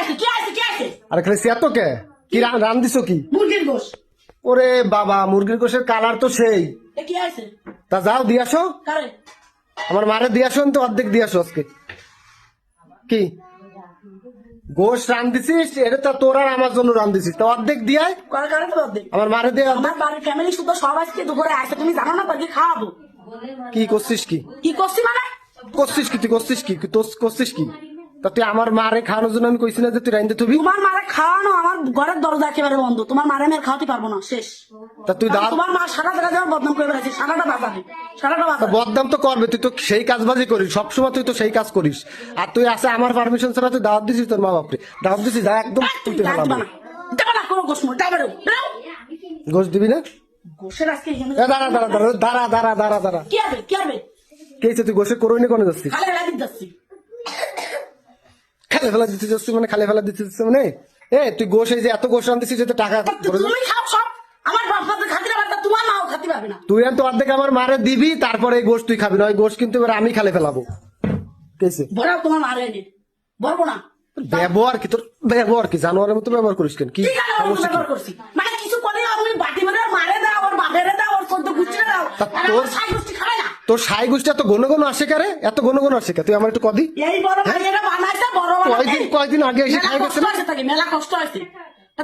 আছে? আরে খালি সে তো কে? কি রান দিছো কি? মুরগির গোশ। ওরে বাবা মুরগির কোষের কালার তো সেই। তা যাও দিয়ে আসো। কারে? আমার মারে দিয়ে আসো তো অর্ধেক দিয়ে আসো আজকে। কি? গোশ রান দিছিস এটা তো তোর আর আমার জন্য রান দিছিস তা অর্ধেক দিয়ে আয়। কারে কারে তো অর্ধেক? আমার মারে দিয়ে আমার বাড়ির ফ্যামিলি শুধু সব আজকে দুপুরে আসে। তুমি জানো না তাকে খাওয়াবো? কি করছিস কি? কি করছি মানে? করছিস কি? তুই করছিস কি? তোর করছিস কি? তা তুই আমার মারে খাওয়ানোর জন্য আমি কইছি না যে তুই রাইন্দে থবি? তোমার মারে খাওয়ানো আমার ঘরের দরজা একেবারে বন্ধ। তোমার মারে আমি আর খাওয়াতে পারব না শেষ। তা তুই দাঁত তোমার মা সারা জায়গা যাওয়ার বদনাম করে বেড়াচ্ছে সারাটা বাজাবে সারাটা বাজাবে বদনাম তো করবে তুই তো সেই কাজবাজি করিস সবসময় তুই তো সেই কাজ করিস। আর তুই আছে আমার পারমিশন ছাড়া তুই দাওয়াত দিছিস তোর মা বাপরে দাওয়াত দিছিস যা একদম তুই ডাক দিবা না কোনো গোস মোর যাবে গোস দিবি না? গোসের আজকে দাঁড়া দাঁড়া দাঁড়া দাঁড়া দাঁড়া দাঁড়া দাঁড়া। কি হবে কি হবে কে তুই গোসে করই নি কোনে যাচ্ছিস? খালে লাগিয়ে যাচ্ছি। খালে ফেলা দিতে যাচ্ছিস মানে খালে ফেলা দিতে যাচ্ছিস মানে? এ তুই গোস এই যে এত গোস রান দিছিস যে টাকা তুমি খাও সব। আমার বাপ বাপের খাতি পারবে না, তোমার মাও খাতি পারবে না। তুই তো অর্ধেক আমার মারে দিবি তারপরে এই তুই খাবি না ওই কিন্তু এবার আমি খালে ফেলাবো। কেছে বড়াও তোমার মারে বলব না। ব্যবহার কি তোর? ব্যবহার কি? জানোয়ারের মতো ব্যবহার করিস কেন? কি? ব্যবহার করছি? মানে কিছু করে আমি বাটি মারে মারে দাও ওর বাপেরে দাও ওর গুষ্টি দাও। তোর- সাই গুষ্টি তোর সাই গোষ্ঠী এত ঘন ঘন আসে কারে? এত ঘন ঘন আসে তুই আমার একটু কদি। এই বড় ভাইয়েরা বানাইছে বড় কয়দিন কয়দিন আগে এসে খাই গেছে না? মেলা কষ্ট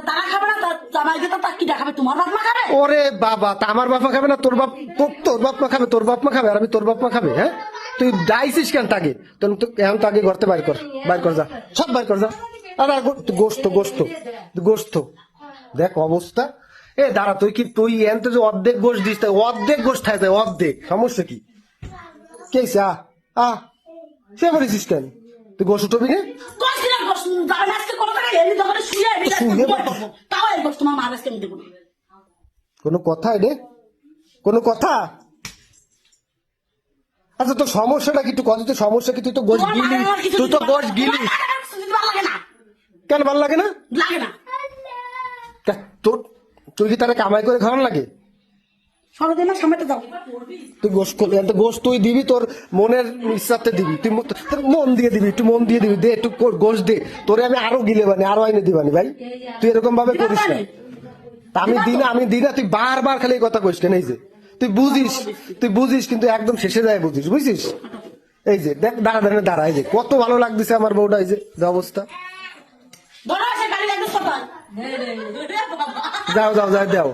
তারা খাবে না জামাইকে তো কি দেখাবে তোমার বাপ মা খাবে? ওরে বাবা তা আমার বাপ মা খাবে না তোর বাপ তোর তোর বাপ মা খাবে তোর বাপ মা খাবে আর আমি তোর বাপ মা খাবে হ্যাঁ? তুই ডাইছিস কেন তাকে? তো এখন তো আগে ঘরতে বাইর কর বাইর কর যা সব বাইর কর যা। আরে গোস্ত গোস্ত গোস্ত। দেখ অবস্থা। এ দাঁড়া তুই কি তুই এনতে যে অর্ধেক গোশ দিস তাই অর্ধেক গোশ খাই যায় অর্ধেক। সমস্যা কি? কে হইছে? আ আ সে বলেছিস কেন? তুই গোষ্ঠ যাবে আজকে কোনো কথা রে কোনো কথা? আচ্ছা তোর সমস্যাটা কি? একটু কত তোর সমস্যা কি? তুই তো তোমার গিলি। তুই তো পারবে গিলি। কেন ভালো লাগে না? লাগে না। তোর তুই কি তারা কামাই করে খাওয়ান লাগে? যাও তুই গোশ করলে একটা গোশ তুই দিবি তোর মনের ইচ্ছাতে দিবি। তুই তোর মন দিয়ে দিবি একটু মন দিয়ে দিবি। দে একটু কো- গোশ দে। তোরে আমি আরও গিলে বানি আরও আইনে দিবানি ভাই। তুই এরকম ভাবে করিস না। আমি দিই না আমি দিই না তুই বারবার খালি এই কথা কইস কেন? এই যে তুই বুঝিস তুই বুঝিস কিন্তু একদম শেষে যায় বুঝিস বুঝছিস এই যে দেখ দাঁড়া দাঁড়া দাঁড়া এই যে কত ভালো লাগতেছে আমার বউটা এই যে যে অবস্থা। যাও যাও যাও দাও